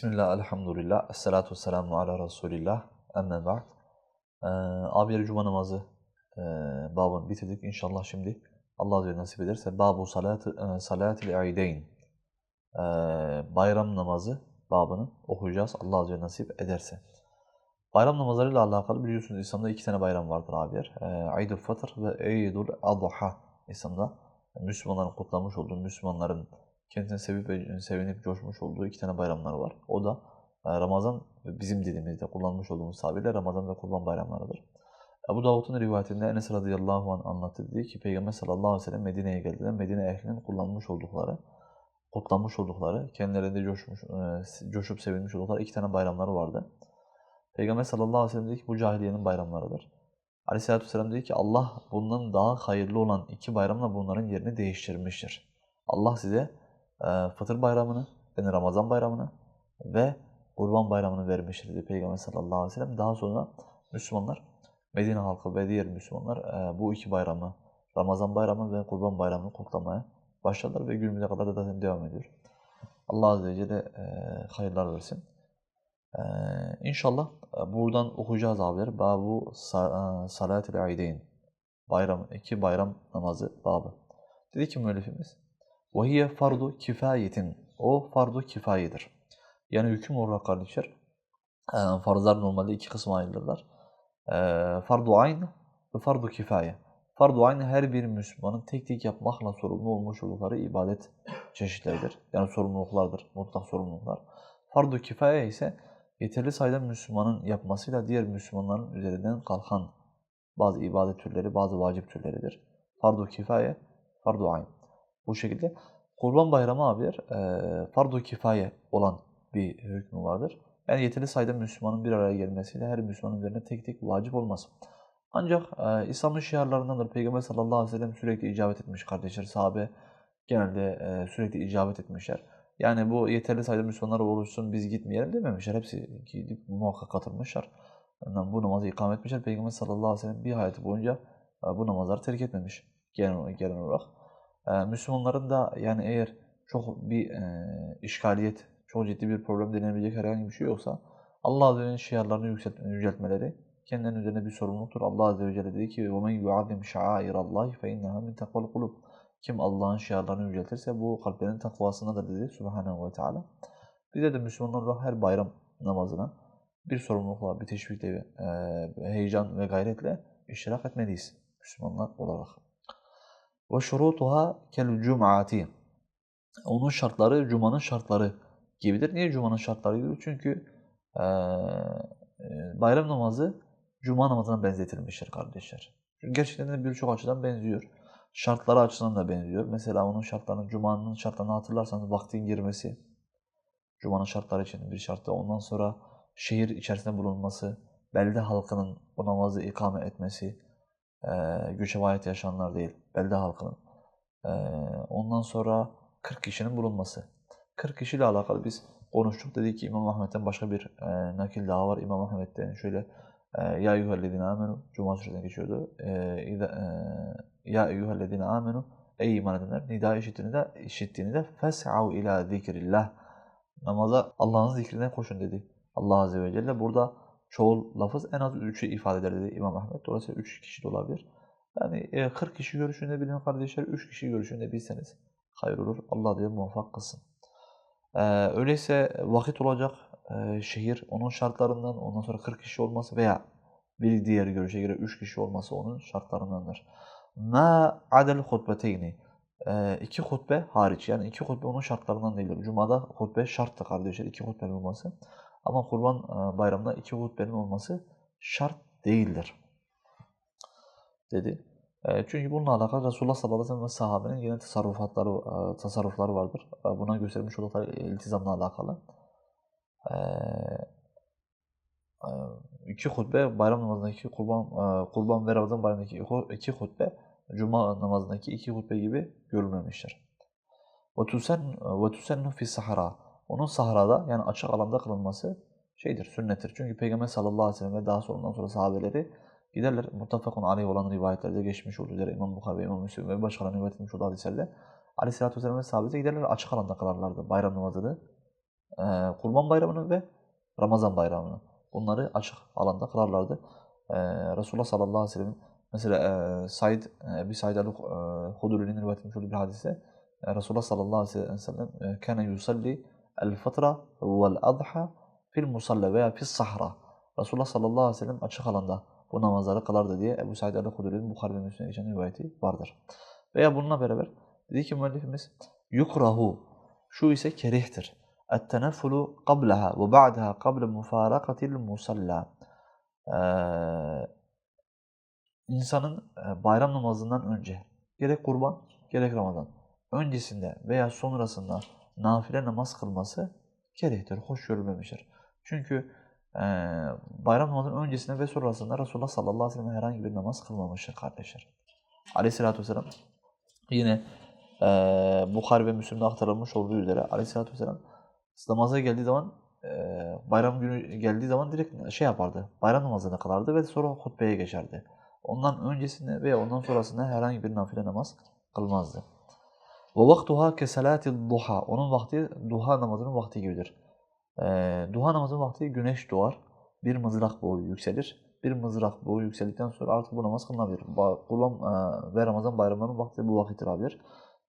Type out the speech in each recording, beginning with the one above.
Bismillah, elhamdülillah, esselatu vesselamu ala Resulillah, emme ba'd. Ee, abileri cuma namazı e, babını bitirdik. İnşallah şimdi Allah Azze nasip ederse babu salatı, e, salatil eideyn e, bayram namazı babını okuyacağız Allah Azze nasip ederse. Bayram namazlarıyla alakalı biliyorsunuz İslam'da iki tane bayram vardır abiler. E, Eid-ül Fıtr ve Eid-ül Adha İslam'da Müslümanların kutlamış olduğu, Müslümanların kendisine sevip sevinip coşmuş olduğu iki tane bayramlar var. O da e, Ramazan bizim dilimizde kullanmış olduğumuz tabirle Ramazan ve Kurban bayramlarıdır. Ebu Davud'un rivayetinde Enes radıyallahu anh anlattı dedi ki Peygamber sallallahu aleyhi ve sellem Medine'ye geldiğinde Medine ehlinin kullanmış oldukları, kutlanmış oldukları, kendilerinde coşmuş, e, coşup sevinmiş oldukları iki tane bayramları vardı. Peygamber sallallahu aleyhi ve sellem dedi ki bu cahiliyenin bayramlarıdır. Aleyhisselatü vesselam dedi ki Allah bundan daha hayırlı olan iki bayramla bunların yerini değiştirmiştir. Allah size Fıtır bayramını, yani Ramazan bayramını ve Kurban bayramını vermiştir dedi Peygamber sallallahu aleyhi ve sellem. Daha sonra Müslümanlar, Medine halkı ve diğer Müslümanlar e, bu iki bayramı, Ramazan bayramı ve Kurban bayramını kutlamaya başladılar ve günümüze kadar da zaten devam ediyor. Allah Azze ve Celle e, hayırlar versin. Ee, inşallah e, buradan okuyacağız abiler. Babu sa salatil aideyn. Bayram, iki bayram namazı babı. Dedi ki müellifimiz. وَهِيَ fardu kifayetin. O fardu kifayedir. Yani hüküm olarak kardeşler, e, farzlar normalde iki kısma ayrılırlar. E, fardu ayn ve fardu kifaye. Fardu ayn her bir Müslümanın tek tek yapmakla sorumlu olmuş oldukları ibadet çeşitleridir. Yani sorumluluklardır, mutlak sorumluluklar. Fardu kifaye ise yeterli sayıda Müslümanın yapmasıyla diğer Müslümanların üzerinden kalkan bazı ibadet türleri, bazı vacip türleridir. Fardu kifaye, fardu ayn. Bu şekilde Kurban Bayramı abiler e, fardu kifaye olan bir hükmü vardır. Yani yeterli sayıda Müslümanın bir araya gelmesiyle her Müslümanın üzerine tek tek vacip olmaz. Ancak e, İslam'ın şiarlarındandır. Peygamber sallallahu aleyhi ve sellem sürekli icabet etmiş kardeşler. Sahabe genelde e, sürekli icabet etmişler. Yani bu yeterli sayıda Müslümanlar oluşsun biz gitmeyelim dememişler. Hepsi gidip muhakkak katılmışlar. Yani bu namazı ikame etmişler. Peygamber sallallahu aleyhi ve sellem bir hayatı boyunca e, bu namazları terk etmemiş genel, genel olarak. E, Müslümanların da yani eğer çok bir e, işgaliyet, çok ciddi bir problem denebilecek herhangi bir şey yoksa Allah Azze ve Celle'nin şiarlarını yüceltmeleri kendilerinin üzerine bir sorumluluktur. Allah Azze ve Celle dedi ki وَمَنْ يُعَظِّمْ شَعَائِرَ اللّٰهِ فَاِنَّهَا مِنْ تَقْوَ الْقُلُوبِ Kim Allah'ın şiarlarını yüceltirse bu kalplerin takvasındadır dedi Subhanahu ve Teala. Bize de Müslümanlar olarak her bayram namazına bir sorumlulukla, bir teşvikle, e, heyecan ve gayretle iştirak etmeliyiz Müslümanlar olarak. Ve şurutuha kel cum'ati. Onun şartları Cuma'nın şartları gibidir. Niye Cuma'nın şartları gibidir? Çünkü e, bayram namazı Cuma namazına benzetilmiştir kardeşler. Çünkü gerçekten de birçok açıdan benziyor. Şartları açısından da benziyor. Mesela onun şartlarını, Cuma'nın şartlarını hatırlarsanız vaktin girmesi, Cuma'nın şartları için bir şarttı. Ondan sonra şehir içerisinde bulunması, belde halkının o namazı ikame etmesi, e, göçebe hayat yaşayanlar değil, belde halkının. E, ondan sonra 40 kişinin bulunması. 40 kişiyle alakalı biz konuştuk. Dedik ki İmam Ahmet'ten başka bir e, nakil daha var. İmam Ahmet'ten şöyle ya eyyühellezine amenu Cuma suresine geçiyordu. Ya eyyühellezine amenu Ey iman edenler nida işittiğinizde, işittiğinizde fes'av ila zikrillah namaza Allah'ın zikrine koşun dedi. Allah Azze ve Celle burada çoğul lafız en az 3'ü ifade eder dedi İmam Ahmet. Dolayısıyla 3 kişi de olabilir. Yani 40 kişi görüşünde bilin kardeşler 3 kişi görüşünde bilseniz hayır olur. Allah diye muvaffak kılsın. Ee, öyleyse vakit olacak e, şehir onun şartlarından ondan sonra 40 kişi olması veya bir diğer görüşe göre 3 kişi olması onun şartlarındandır. Ma adel hutbeteyni e, iki hutbe hariç yani iki hutbe onun şartlarından değildir. Cuma'da hutbe şarttı kardeşler iki hutbenin olması. Ama kurban e, bayramında iki hutbenin olması şart değildir. Dedi. E, çünkü bununla alakalı Resulullah sallallahu aleyhi ve sellem ve sahabenin yine tasarrufatları, e, tasarrufları vardır. Buna göstermiş oldukları iltizamla alakalı. İki hutbe bayram namazındaki kurban, kurban ve Ramazan bayramındaki iki hutbe Cuma namazındaki iki hutbe gibi görülmemiştir. وَتُسَنُّ fi sahara. onun sahrada yani açık alanda kılınması şeydir, sünnettir. Çünkü Peygamber sallallahu aleyhi ve sellem ve daha sonra ondan sonra sahabeleri giderler. Muttafakun aleyh olan rivayetlerde geçmiş olduğu üzere İmam Bukhari İmam Müslim ve başkalarının rivayet etmiş olduğu hadislerde aleyhissalatü vesselam ve sahabesi giderler açık alanda kılarlardı bayram namazını. e, Kurban Bayramı'nı ve Ramazan Bayramı'nı. Bunları açık alanda kılarlardı. E, Resulullah sallallahu aleyhi ve sellem mesela e, Said, e, bir Said el-Huduri'nin rivayet etmiş olduğu bir hadise e, Resulullah sallallahu aleyhi ve sellem e, kâne yusalli el-fıtra vel-adha fil musalla veya fil sahra. Resulullah sallallahu aleyhi ve sellem açık alanda bu namazları kılardı diye Ebu Said el-Huduri'nin Bukhari ve Müslim'e geçen rivayeti vardır. Veya bununla beraber dedi ki müellifimiz yukrahu şu ise kerihtir. Et-teneffulu qablaha ve ba'daha qabla mufarakatil musalla. Ee, insanın e, bayram namazından önce gerek kurban gerek Ramazan öncesinde veya sonrasında nafile namaz kılması kerihtir, hoş görülmemiştir. Çünkü e, bayram namazının öncesinde ve sonrasında Resulullah sallallahu aleyhi ve sellem herhangi bir namaz kılmamıştır kardeşler. Aleyhissalatü vesselam yine e, Bukhari ve Müslim'de aktarılmış olduğu üzere aleyhissalatü vesselam namaza geldiği zaman e, bayram günü geldiği zaman direkt şey yapardı. Bayram namazını kılardı ve sonra hutbeye geçerdi. Ondan öncesinde veya ondan sonrasında herhangi bir nafile namaz kılmazdı. Ve vaktuha kesalati duha. Onun vakti duha namazının vakti gibidir. E, duha namazının vakti güneş doğar. Bir mızrak boyu yükselir. Bir mızrak boyu yükseldikten sonra artık bu namaz kılınabilir. Ba- Kurban e, ve Ramazan bayramlarının vakti bu vakittir abiler.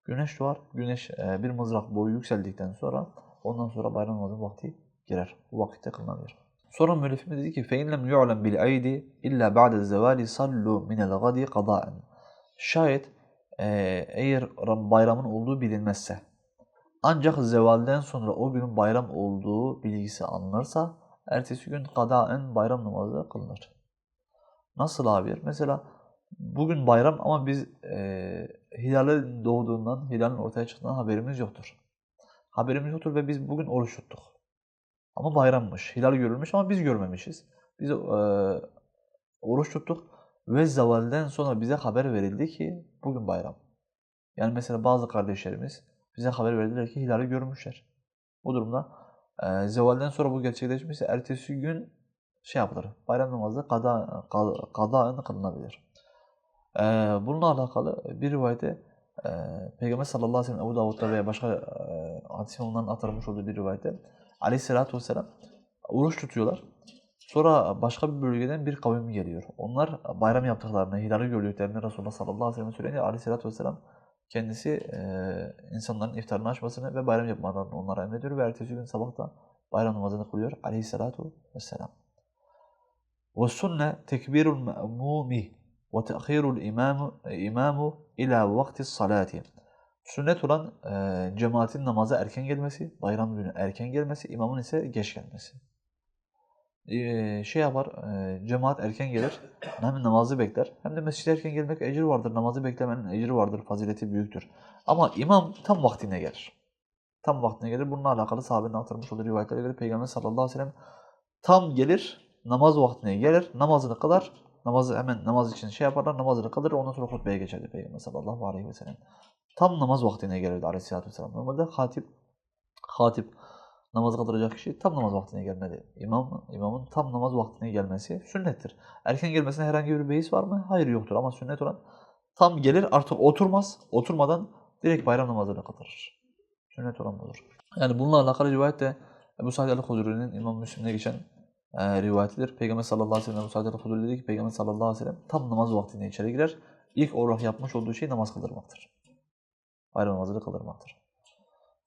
Güneş doğar. Güneş e, bir mızrak boyu yükseldikten sonra ondan sonra bayram namazının vakti girer. Bu vakitte kılınabilir. Sonra müellifimiz dedi ki فَاِنْ لَمْ يُعْلَمْ بِالْاَيْدِ اِلَّا بَعْدَ الزَّوَالِ صَلُّوا مِنَ الْغَدِ قَضَاءً Şayet e, eğer Ram- bayramın olduğu bilinmezse ancak zevalden sonra o günün bayram olduğu bilgisi alınırsa ertesi gün kadaen bayram namazı kılınır. Nasıl abi? Mesela bugün bayram ama biz e, hilalin doğduğundan, hilalin ortaya çıktığından haberimiz yoktur. Haberimiz yoktur ve biz bugün oruç tuttuk. Ama bayrammış, hilal görülmüş ama biz görmemişiz. Biz e, oruç tuttuk ve zevalden sonra bize haber verildi ki bugün bayram. Yani mesela bazı kardeşlerimiz bize haber verdiler ki hilali görmüşler. Bu durumda e, zevalden sonra bu gerçekleşmişse ertesi gün şey yapılır. Bayram namazı kada, kada, kılınabilir. E, bununla alakalı bir rivayete e, Peygamber sallallahu aleyhi ve sellem Ebu Davud'da veya başka e, hadis onların aktarılmış olduğu bir rivayette aleyhissalatü vesselam oruç tutuyorlar. Sonra başka bir bölgeden bir kavim geliyor. Onlar bayram yaptıklarını, hilali gördüklerini Resulullah sallallahu aleyhi ve sellem söyleyince aleyhissalatü vesselam kendisi e, insanların iftarını açmasını ve bayram yapmalarını onlara emrediyor ve ertesi gün sabahta bayram namazını kılıyor aleyhissalatu vesselam. Ve sünne tekbirul me'mumi ve te'khirul imamu, imamu ila vakti salati. Sünnet olan e, cemaatin namaza erken gelmesi, bayram günü erken gelmesi, imamın ise geç gelmesi. Şey yapar, cemaat erken gelir, hem namazı bekler, hem de mescide erken gelmek ecir vardır, namazı beklemenin ecri vardır, fazileti büyüktür. Ama imam tam vaktine gelir. Tam vaktine gelir. Bununla alakalı sahabenin aktarmış olduğu rivayetlere göre Peygamber sallallahu aleyhi ve sellem tam gelir, namaz vaktine gelir, namazını kılar, namazı hemen namaz için şey yaparlar, namazını kılır, ondan sonra hutbeye geçerdi Peygamber sallallahu aleyhi ve sellem. Tam namaz vaktine gelirdi aleyhissalatü vesselam. Normalde hatip, hatip namaz kıldıracak kişi tam namaz vaktine gelmedi. İmam, imamın tam namaz vaktine gelmesi sünnettir. Erken gelmesine herhangi bir beis var mı? Hayır yoktur ama sünnet olan tam gelir artık oturmaz. Oturmadan direkt bayram namazını kıldırır. Sünnet olan budur. Yani bununla alakalı rivayet de Ebu Sa'id el-Hudri'nin İmam Müslim'de geçen e, rivayetidir. Peygamber sallallahu aleyhi ve sellem Ebu Sa'id el-Hudri dedi ki Peygamber sallallahu aleyhi ve sellem tam namaz vaktine içeri girer. İlk olarak yapmış olduğu şey namaz kıldırmaktır. Bayram namazını kıldırmaktır.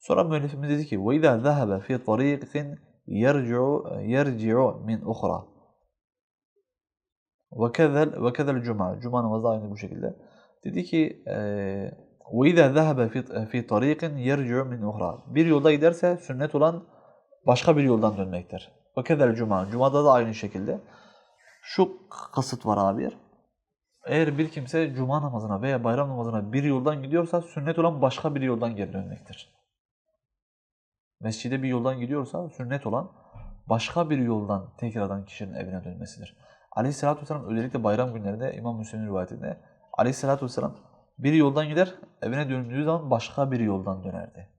Sonra müellifimiz dedi ki وَاِذَا ذَهَبَ فِي طَرِيقٍ يَرْجِعُ يَرْجِعُ مِنْ اُخْرَى وَكَذَا وَكَذَا الْجُمَعَ Cuma namazı da aynı bu şekilde. Dedi ki وَاِذَا ذَهَبَ فِي, فِي طَرِيقٍ يَرْجِعُ مِنْ اُخْرَى Bir yolda giderse sünnet olan başka bir yoldan dönmektir. وَكَذَا الْجُمَعَ Cuma'da da aynı şekilde. Şu kasıt var abi. Eğer bir kimse cuma namazına veya bayram namazına bir yoldan gidiyorsa sünnet olan başka bir yoldan geri dönmektir. Mescide bir yoldan gidiyorsa sünnet olan başka bir yoldan tekrardan kişinin evine dönmesidir. Aleyhisselatü Vesselam özellikle bayram günlerinde İmam Müslim'in rivayetinde Aleyhisselatü Vesselam bir yoldan gider evine döndüğü zaman başka bir yoldan dönerdi.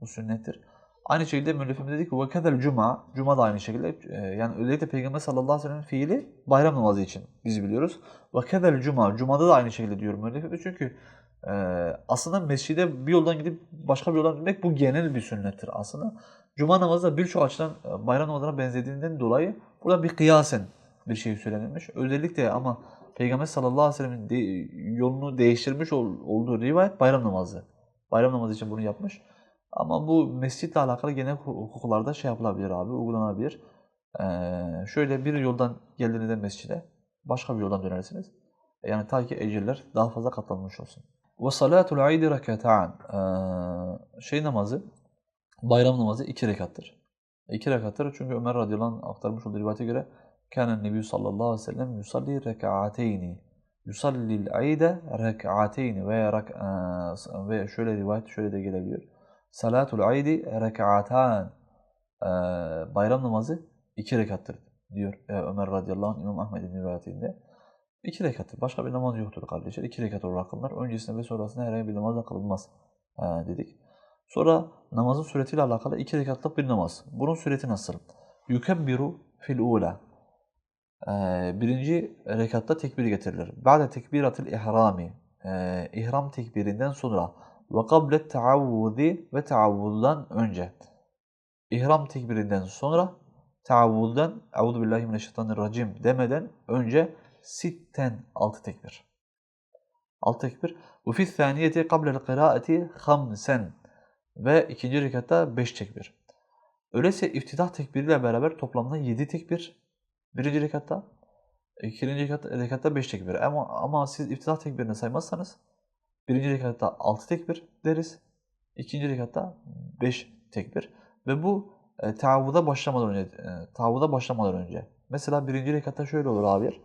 Bu sünnettir. Aynı şekilde müellifimiz dedi ki وَكَذَا cuma Cuma da aynı şekilde. e, Yani özellikle Peygamber sallallahu aleyhi ve sellem'in fiili bayram namazı için biz biliyoruz. وَكَذَا cuma Cuma'da da aynı şekilde diyor müellifimiz. Çünkü e, aslında mescide bir yoldan gidip başka bir yoldan gitmek bu genel bir sünnettir aslında. Cuma namazı da birçok açıdan e, bayram namazına benzediğinden dolayı burada bir kıyasen bir şey söylenilmiş. Özellikle ama Peygamber sallallahu aleyhi ve sellemin de- yolunu değiştirmiş ol- olduğu rivayet bayram namazı. Bayram namazı için bunu yapmış. Ama bu mescitle alakalı genel hu- hukuklarda şey yapılabilir abi, uygulanabilir. Ee, şöyle bir yoldan geldiğinizde mescide başka bir yoldan dönersiniz. Yani ta ki ecirler daha fazla katlanmış olsun. Ve salatul aydi rekatan. Ee, şey namazı, bayram namazı iki rekattır. İki rekattır çünkü Ömer radıyallahu anh aktarmış olduğu rivayete göre Kânen Nebi sallallahu aleyhi ve sellem yusalli rek'ateyni. Yusallil ayde rek'ateyni veya rak, ee, ve şöyle rivayet şöyle de gelebiliyor. Salatul aydi rek'atan. Ee, bayram namazı iki rekattır diyor e, Ömer radıyallahu anh İmam Ahmed'in rivayetinde. İki rekattır. Başka bir namaz yoktur kardeşler. İki rekat olarak kılınır. Öncesinde ve sonrasında herhangi bir namaz da kılınmaz ee, dedik. Sonra namazın suretiyle alakalı iki rekatlık bir namaz. Bunun sureti nasıl? Yukebbiru fil ula. Ee, birinci rekatta tekbir getirilir. Ba'de tekbiratil ihrami. Ee, ihram tekbirinden sonra ve kablet taavvudi ve taavvuzdan önce. İhram tekbirinden sonra taavvuzdan Euzu billahi mineşşeytanirracim demeden önce sitten altı tekbir. Altı tekbir. Ve fi thaniyeti kablel kıraati hamsen. Ve ikinci rekatta beş tekbir. Öyleyse iftidah tekbiriyle beraber toplamda yedi tekbir. Birinci rekatta. ikinci rekatta, rekatta beş tekbir. Ama, ama siz iftidah tekbirini saymazsanız birinci rekatta altı tekbir deriz. İkinci rekatta beş tekbir. Ve bu e, taavvuda başlamadan önce, e, taavvuda başlamadan önce. Mesela birinci rekatta şöyle olur abi.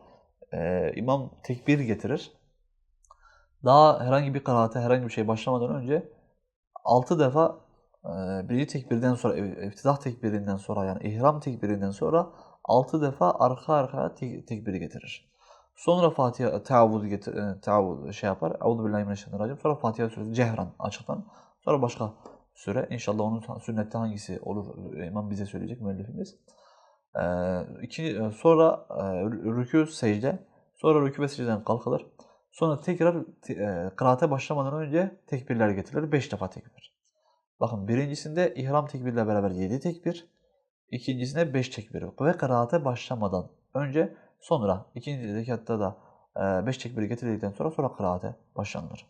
E, imam tekbir getirir. Daha herhangi bir kıraate, herhangi bir şey başlamadan önce altı defa e, birinci tekbirden sonra, e, iftidah tekbirinden sonra yani ihram tekbirinden sonra altı defa arka arkaya tek, tekbiri getirir. Sonra Fatiha teavvuz getir, e, şey yapar. Euzu billahi mineşşeytanirracim. Sonra Fatiha suresi cehran açıktan. Sonra başka süre. İnşallah onun sünnette hangisi olur imam bize söyleyecek müellifimiz. Ee, iki, sonra e, rükû secde. Sonra rükû ve secdeden kalkılır. Sonra tekrar te, e, kıraate başlamadan önce tekbirler getirilir. Beş defa tekbir. Bakın birincisinde ihram tekbirle beraber yedi tekbir. İkincisinde beş tekbir. Ve kıraate başlamadan önce sonra ikinci rekatta da e, beş tekbiri getirildikten sonra sonra kıraate başlanır.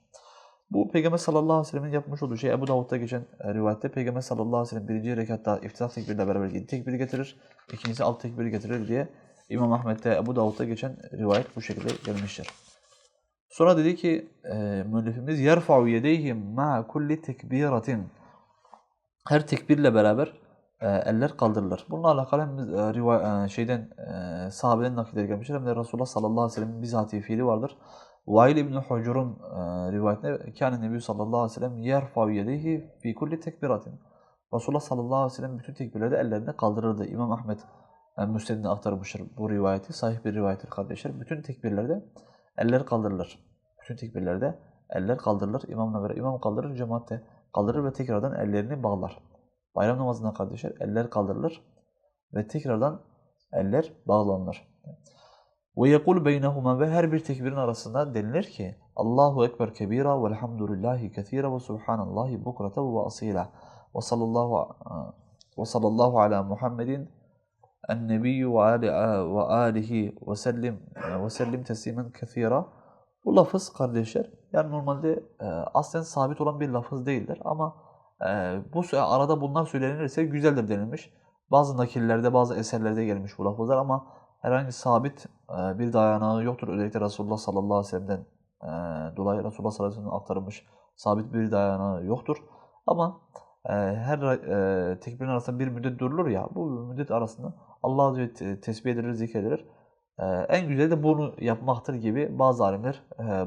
Bu Peygamber sallallahu aleyhi ve sellem'in yapmış olduğu şey Ebu Davud'da geçen e, rivayette Peygamber sallallahu aleyhi ve sellem birinci rekatta iftidah tekbiriyle beraber yedi tekbiri getirir. İkincisi alt tekbiri getirir diye İmam Ahmet'te Ebu Davud'da geçen rivayet bu şekilde gelmiştir. Sonra dedi ki e, müellifimiz yerfa'u yedeyhi ma kulli tekbiratin. Her tekbirle beraber e, eller kaldırılır. Bununla alakalı hem e, riva- e, şeyden e, sahabeden nakilleri gelmiştir hem de Resulullah sallallahu aleyhi ve sellem'in bizatihi fiili vardır. Vail İbni Hucur'un e, rivayetinde kâne Nebi sallallahu aleyhi ve sellem yerfa'u yedeyhi fi kulli tekbiratin. Resulullah sallallahu aleyhi ve sellem bütün tekbirlerde ellerini kaldırırdı. İmam Ahmet yani Müsned'ine aktarmıştır bu rivayeti. Sahih bir rivayettir kardeşler. Bütün tekbirlerde eller kaldırılır. Bütün tekbirlerde eller kaldırılır. İmamına göre imam kaldırır, cemaat de kaldırır ve tekrardan ellerini bağlar. Bayram namazında kardeşler eller kaldırılır ve tekrardan eller bağlanır. Ve yekul beynehuma ve her bir tekbirin arasında denilir ki Allahu ekber kebira velhamdülillahi kethira ve subhanallahi bukrata ve asila ve sallallahu ve sallallahu ala Muhammedin alihi ve sellim ve sellim teslimen kethira. Bu lafız kardeşler yani normalde e, aslen sabit olan bir lafız değildir ama e, bu arada bunlar söylenirse güzeldir denilmiş. Bazı nakillerde, bazı eserlerde gelmiş bu lafızlar ama herhangi sabit e, bir dayanağı yoktur. Özellikle Resulullah sallallahu aleyhi ve sellem'den e, dolayı Resulullah sallallahu aleyhi ve sellem'den aktarılmış sabit bir dayanağı yoktur. Ama e, her tekbirin arasında bir müddet durulur ya, bu müddet arasında Allah Azze ve tesbih edilir, zikredilir. En güzeli de bunu yapmaktır gibi bazı alimler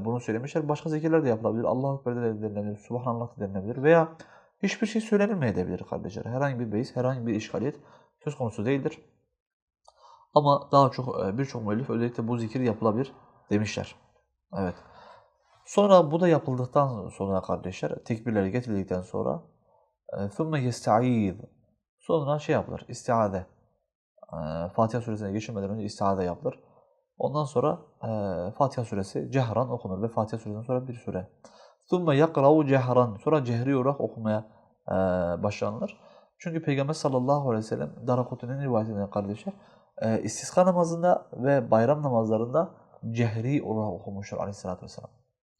bunu söylemişler. Başka zikirler de yapılabilir. Allahu Ekber de denilebilir, Subhanallah da denilebilir veya hiçbir şey söylenilmeyebilir kardeşler. Herhangi bir beis, herhangi bir işgaliyet söz konusu değildir. Ama daha çok birçok müellif özellikle bu zikir yapılabilir demişler. Evet. Sonra bu da yapıldıktan sonra kardeşler tekbirleri getirildikten sonra ثُمَّ يَسْتَعِيذ Sonra şey yapılır, istiade. Fatiha suresine geçilmeden önce istiade yapılır. Ondan sonra Fatiha suresi cehran okunur ve Fatiha suresinden sonra bir sure. ثُمَّ يَقْرَوْ cehran Sonra cehri olarak okumaya başlanılır. Çünkü Peygamber sallallahu aleyhi ve sellem Darakut'un rivayetinde kardeşler e, istisqa namazında ve bayram namazlarında cehri olarak okumuştur aleyhissalatü vesselam.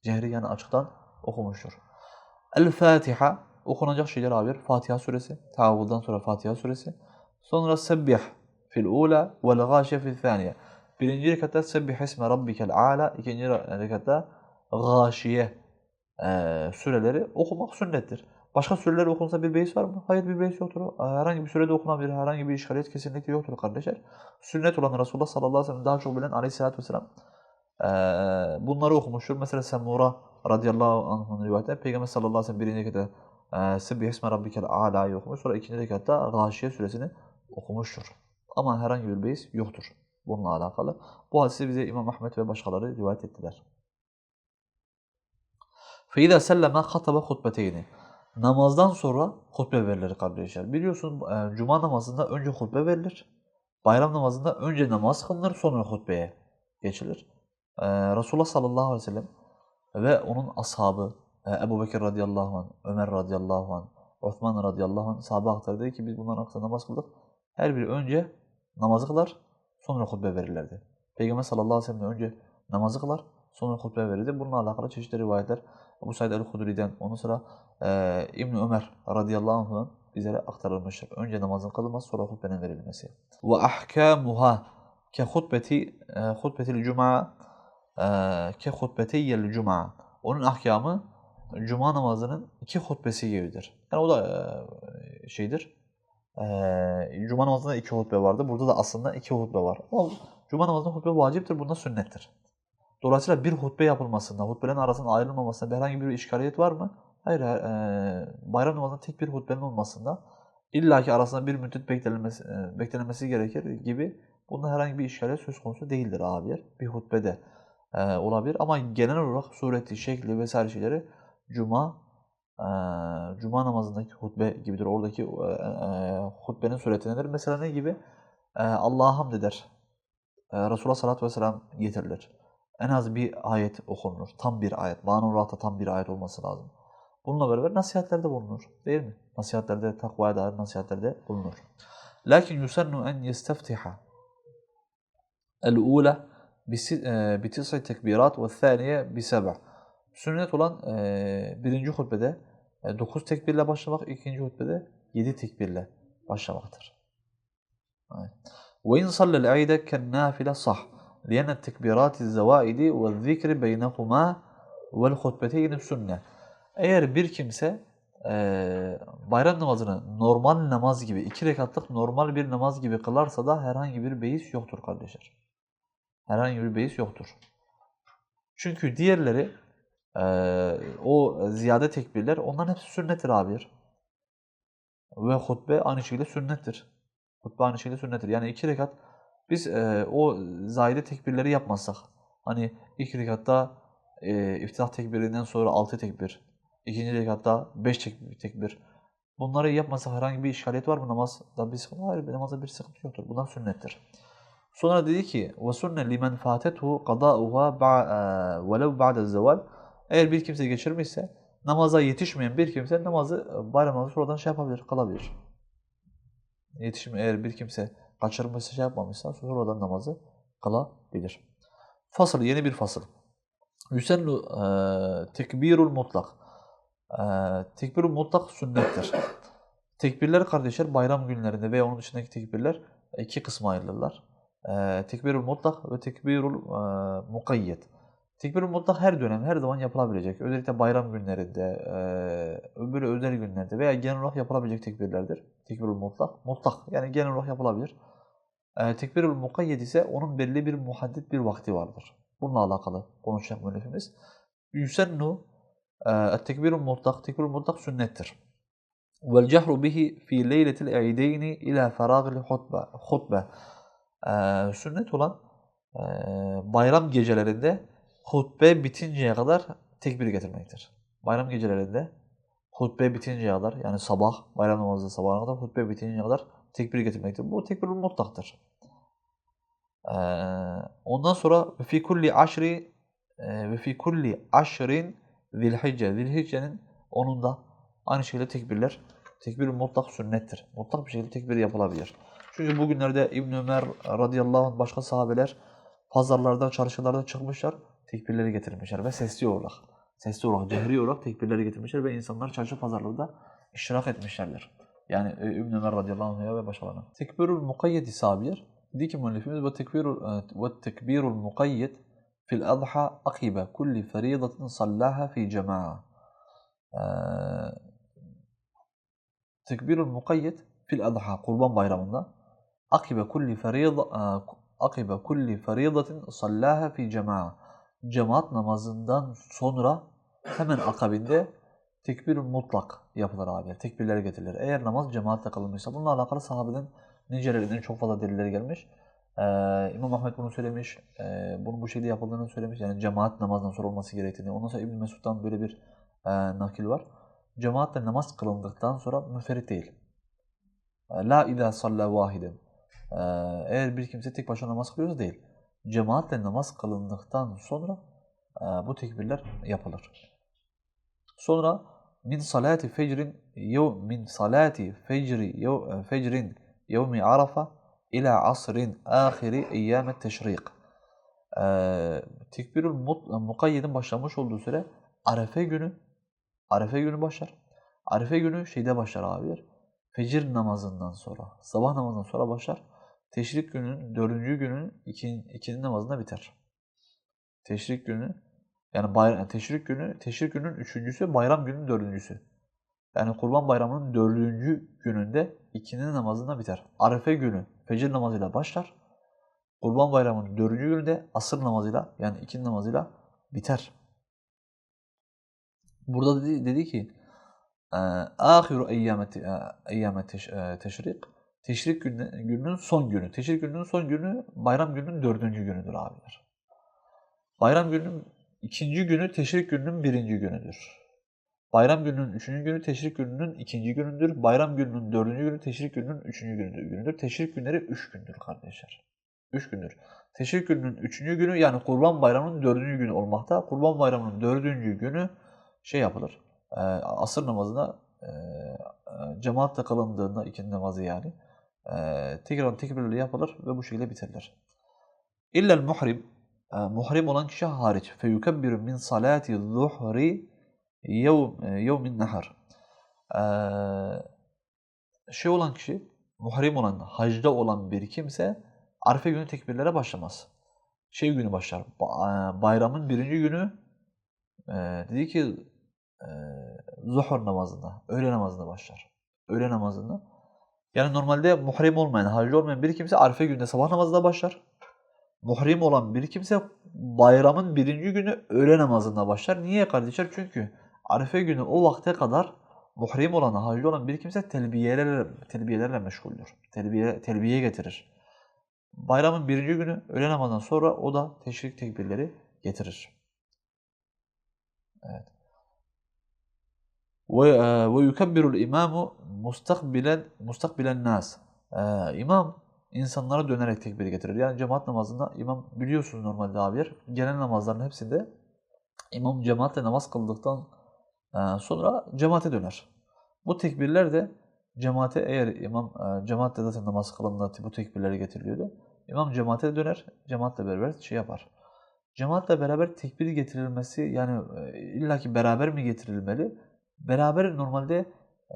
Cehri yani açıktan okumuştur. El-Fatiha okunacak şeyler abi. Fatiha suresi. Tavavvuldan sonra Fatiha suresi. Sonra Sebbih fil ula vel gâşe fil thaniye. Birinci rekatta Sebbih isme rabbikel a'la. İkinci rekatta gâşiye e, süreleri okumak sünnettir. Başka süreler okunsa bir beis var mı? Hayır bir beis yoktur. Herhangi bir sürede okunabilir. Herhangi bir işgaliyet kesinlikle yoktur kardeşler. Sünnet olan Resulullah sallallahu aleyhi ve sellem daha çok bilen aleyhissalatü vesselam e, bunları okumuştur. Mesela Semura radıyallahu anh'ın rivayetinde Peygamber sallallahu aleyhi ve sellem birinci rekatta Sebbih isme rabbikel a'la'yı okumuş. Sonra ikinci rekatta Gâşiye suresini okumuştur. Ama herhangi bir beis yoktur bununla alakalı. Bu hadisi bize İmam Ahmet ve başkaları rivayet ettiler. فَاِذَا سَلَّمَا خَطَبَ خُطْبَتَيْنِ Namazdan sonra hutbe verilir kardeşler. Biliyorsun e, cuma namazında önce hutbe verilir. Bayram namazında önce namaz kılınır sonra hutbeye geçilir. E, Resulullah sallallahu aleyhi ve sellem ve onun ashabı e, Ebu Bekir radıyallahu anh, Ömer radıyallahu anh, Osman radıyallahu anh sahabe aktardı ki biz bunların arkasında namaz kıldık. Her biri önce namazı kılar sonra hutbe verirlerdi. Peygamber sallallahu aleyhi ve sellem önce namazı kılar sonra hutbe verirdi. Bununla alakalı çeşitli rivayetler Ebu Said el-Hudri'den, onun sıra e, İbn Ömer radıyallahu anh'dan bizlere aktarılmıştır. Önce namazın kılınması sonra hutbenin verilmesi. Ve ahkamuha ke hutbeti e, hutbetil cuma e, ke hutbetiyyel cuma. Onun ahkamı cuma namazının iki hutbesi gibidir. Yani o da e, şeydir. E, cuma namazında iki hutbe vardı. Burada da aslında iki hutbe var. Ama cuma namazında hutbe vaciptir. Bunda sünnettir. Dolayısıyla bir hutbe yapılmasında, hutbelerin arasında ayrılmamasında herhangi bir işgaliyet var mı? Hayır, e, bayram namazında tek bir hutbenin olmasında illaki arasında bir müddet beklenmesi, e, beklenmesi gerekir gibi bunda herhangi bir işgaliyet söz konusu değildir abiler. Bir hutbede e, olabilir ama genel olarak sureti, şekli vesaire şeyleri cuma e, cuma namazındaki hutbe gibidir. Oradaki e, e, hutbenin sureti nedir? Mesela ne gibi? E, Allah'a hamd eder. E, Resulullah sallallahu aleyhi ve sellem getirilir en az bir ayet okunur. Tam bir ayet. Manurata tam bir ayet olması lazım. Bununla beraber nasihatlerde bulunur. Değil mi? Nasihatlerde, takvaya dair nasihatlerde bulunur. Lakin yusannu en yesteftiha el-ula bitis'i tekbirat ve thaniye biseb'a. Sünnet olan e, birinci hutbede e, dokuz tekbirle başlamak, ikinci hutbede yedi tekbirle başlamaktır. Ve in sallel ayde ken nafile sah. لأن التكبيرات الزوائد والذكر بينهما والخطبتين sünne. Eğer bir kimse e, bayram namazını normal namaz gibi, iki rekatlık normal bir namaz gibi kılarsa da herhangi bir beis yoktur kardeşler. Herhangi bir beis yoktur. Çünkü diğerleri e, o ziyade tekbirler onların hepsi sünnettir abiler. Ve hutbe aynı şekilde sünnettir. Hutbe aynı şekilde sünnettir. Yani iki rekat biz e, o zahide tekbirleri yapmazsak, hani ilk rekatta e, iftihar tekbirinden sonra altı tekbir, ikinci rekatta beş tekbir. Bunları yapmasak herhangi bir işgaliyet var mı namazda bir sıkıntı? Hayır, namazda bir sıkıntı yoktur. Bunlar sünnettir. Sonra dedi ki: "Ve sunne limen fatetu qada'uha velev ba'de zeval." Eğer bir kimse geçirmişse namaza yetişmeyen bir kimse namazı bayram namazı sonradan şey yapabilir, kılabilir. Yetişme eğer bir kimse kaçırmışsa şey yapmamışsa sonradan namazı kılabilir. Fasıl yeni bir fasıl. Yüsenlu e, tekbirul mutlak. E, tekbirul mutlak sünnettir. Tekbirler kardeşler bayram günlerinde veya onun dışındaki tekbirler iki kısma ayrılırlar. E, tekbirul mutlak ve tekbirul e, mukayyet. Tekbirul mutlak her dönem, her zaman yapılabilecek. Özellikle bayram günlerinde, e, özel günlerde veya genel olarak yapılabilecek tekbirlerdir. Tekbirul mutlak, mutlak yani genel olarak yapılabilir. E, tekbirul mukayyed ise onun belli bir muhaddit bir vakti vardır. Bununla alakalı konuşacak müellifimiz. Yusennu e, tekbirul mutlak, tekbirul mutlak sünnettir. Vel cehru bihi fi leyletil eideyni ila feragil hutbe. hutbe. E, sünnet olan e, bayram gecelerinde hutbe bitinceye kadar tekbir getirmektir. Bayram gecelerinde hutbe bitinceye kadar yani sabah, bayram namazı sabahına kadar hutbe bitinceye kadar tekbir getirmektir. Bu tekbir mutlaktır. Ee, ondan sonra fi kulli aşri e, ve fi kulli aşrin zilhicce. Zilhicce'nin onun da aynı şekilde tekbirler Tekbir mutlak sünnettir. Mutlak bir şekilde tekbir yapılabilir. Çünkü bugünlerde İbn Ömer radıyallahu anh başka sahabeler pazarlarda, çarşılarda çıkmışlar, tekbirleri getirmişler ve sesli olarak, sesli olarak, cehri olarak tekbirleri getirmişler ve insanlar çarşı pazarlarda iştirak etmişlerdir. Yani e, İbn Ömer radıyallahu anh'a ve başkalarına. Tekbirul mukayyed ise abiler, dedi ki müellifimiz ve tekbirul, e, ve tekbirul mukayyed fil adha akibe kulli feridatin sallaha fi cema'a. Tekbirul mukayyed fil adha kurban bayramında akibe kulli ferida e, akibe kulli feridatin sallaha fi cema'a. Cemaat namazından sonra hemen akabinde tekbir mutlak yapılır abi. Tekbirler getirilir. Eğer namaz cemaatle kılınmışsa bununla alakalı sahabeden nicelerinden çok fazla deliller gelmiş. Ee, İmam Ahmet bunu söylemiş. Ee, bunun bu şekilde yapıldığını söylemiş. Yani cemaat namazdan sonra olması gerektiğini. Ondan sonra İbn Mesud'dan böyle bir e, nakil var. Cemaatle namaz kılındıktan sonra müferit değil. E, La idâ salla vahiden. Ee, eğer bir kimse tek başına namaz kılıyorsa değil. Cemaatle namaz kılındıktan sonra e, bu tekbirler yapılır. Sonra min salati fecrin yev min salati fecri yev, fecrin yevmi arafa ila asrin ahiri eyyamet teşrik. Ee, tekbirül mut, mukayyedin başlamış olduğu süre Arefe günü Arefe günü başlar. Arefe günü şeyde başlar abiler. Fecir namazından sonra, sabah namazından sonra başlar. Teşrik günün dördüncü günün ikin, ikindi namazında biter. Teşrik günü yani bayram, teşrik günü, teşrik günün üçüncüsü, bayram günün dördüncüsü. Yani kurban bayramının dördüncü gününde ikindi namazında biter. Arefe günü fecir namazıyla başlar. Kurban bayramının dördüncü gününde asır namazıyla yani ikindi namazıyla biter. Burada dedi, dedi ki ahiru eyyamet teşrik teşrik gününün son günü. Teşrik gününün son günü bayram gününün dördüncü günüdür abiler. Bayram gününün ikinci günü teşrik gününün birinci günüdür. Bayram gününün üçüncü günü teşrik gününün ikinci günüdür. Bayram gününün dördüncü günü teşrik gününün üçüncü günüdür. Teşrik günleri üç gündür kardeşler. Üç gündür. Teşrik gününün üçüncü günü yani kurban bayramının dördüncü günü olmakta. Kurban bayramının dördüncü günü şey yapılır. E, asır namazına e, cemaatle kılındığında ikindi namazı yani e, tekrar tekbirleri yapılır ve bu şekilde bitirilir. İllel muhrim e, muhrim olan kişi hariç feyukebbiru min salati zuhri yevm yevmin nahar. E, şey olan kişi muhrim olan hacda olan bir kimse Arife günü tekbirlere başlamaz. Şey günü başlar. Bayramın birinci günü e, dedi ki e, zuhur namazında, öğle namazında başlar. Öğle namazında. Yani normalde muhrim olmayan, hacı olmayan bir kimse Arife günde sabah namazında başlar. Muhrim olan bir kimse bayramın birinci günü öğle namazında başlar. Niye kardeşler? Çünkü Arife günü o vakte kadar muhrim olan, hacı olan bir kimse telbiyelerle, telbiyelerle meşguldür. Telbiye, telbiye getirir. Bayramın birinci günü öğle namazından sonra o da teşrik tekbirleri getirir. Evet. Ve yukebbiru'l imamu mustakbilen mustakbilen nas. İmam insanlara dönerek tekbir getirir. Yani cemaat namazında imam biliyorsunuz normalde abiler genel namazların hepsinde imam cemaatle namaz kıldıktan sonra cemaate döner. Bu tekbirler de cemaate eğer imam cemaatle zaten namaz kılındığında bu tekbirleri getiriliyordu. İmam cemaate döner, cemaatle beraber şey yapar. Cemaatle beraber tekbir getirilmesi yani illaki beraber mi getirilmeli? Beraber normalde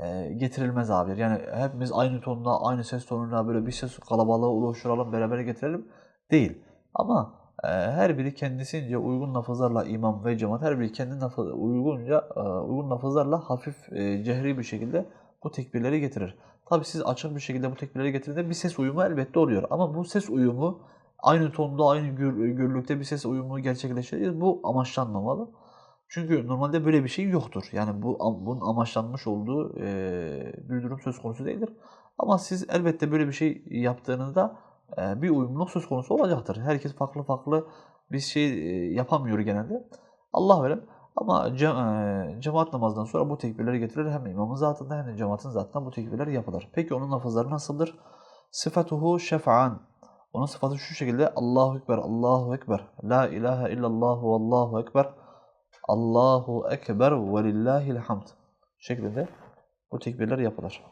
e, getirilmez abi. Yani hepimiz aynı tonda, aynı ses tonuyla böyle bir ses kalabalığı oluşturalım, beraber getirelim değil. Ama e, her biri kendisince uygun lafızlarla imam ve cemaat her biri kendi lafı, uygunca e, uygun lafızlarla hafif e, cehri bir şekilde bu tekbirleri getirir. Tabi siz açık bir şekilde bu tekbirleri getirdiğinde bir ses uyumu elbette oluyor. Ama bu ses uyumu aynı tonda, aynı gür, gürlükte bir ses uyumu gerçekleştirir. Bu amaçlanmamalı. Çünkü normalde böyle bir şey yoktur. Yani bu bunun amaçlanmış olduğu e, bir durum söz konusu değildir. Ama siz elbette böyle bir şey yaptığınızda e, bir uyumluluk söz konusu olacaktır. Herkes farklı farklı bir şey e, yapamıyor genelde. Allah verir. Ama ce, e, cemaat namazından sonra bu tekbirleri getirir. Hem imamın zatında hem de cemaatin zatında bu tekbirler yapılır. Peki onun lafızları nasıldır? Sıfatuhu şef'an. Onun sıfatı şu şekilde Allahu Ekber, Allahu Ekber, La ilahe illallah ve Allahu Ekber, Allahu Ekber ve lillahil hamd şeklinde Bu tekbirler yapılır.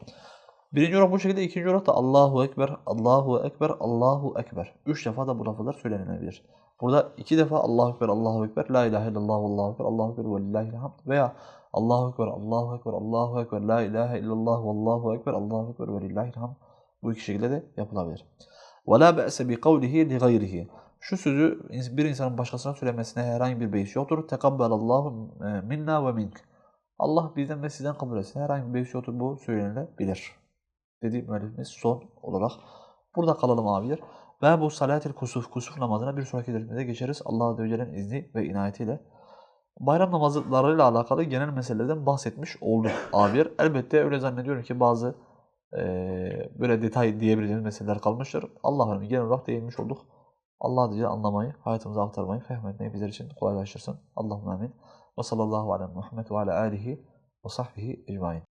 Birinci olarak bu şekilde, ikinci olarak da Allahu Ekber, Allahu Ekber, Allahu Ekber. Üç defa da bu lafızlar söylenilebilir. Burada iki defa Allahu Ekber, Allahu Ekber, La ilahe illallah, Allahu Ekber, Allahu Ekber ve lillahil hamd veya Allahu Ekber, Allahu Ekber, Allahu Ekber, La ilahe illallah, Allahu Ekber, Allahu Ekber ve lillahil hamd. Bu iki şekilde de yapılabilir. وَلَا بَأْسَ بِقَوْلِهِ لِغَيْرِهِ şu sözü bir insanın başkasına söylemesine herhangi bir beis yoktur. Tekabbelallahu e, minna ve mink. Allah bizden ve sizden kabul etsin. Herhangi bir beis yoktur. Bu söylenilebilir. Dedi müellifimiz son olarak. Burada kalalım abiler. Ve bu salatil kusuf, kusuf namazına bir sonraki dersimizde geçeriz. Allah Azze izni ve inayetiyle. Bayram namazlarıyla alakalı genel meselelerden bahsetmiş olduk abiler. Elbette öyle zannediyorum ki bazı e, böyle detay diyebileceğimiz meseleler kalmıştır. Allah'ın genel olarak değinmiş olduk. Allah Celle anlamayı, hayatımıza aktarmayı, fehmetmeyi bizler için kolaylaştırsın. Allahümme amin. Ve sallallahu ala Muhammed ve ala alihi ve sahbihi ecmain.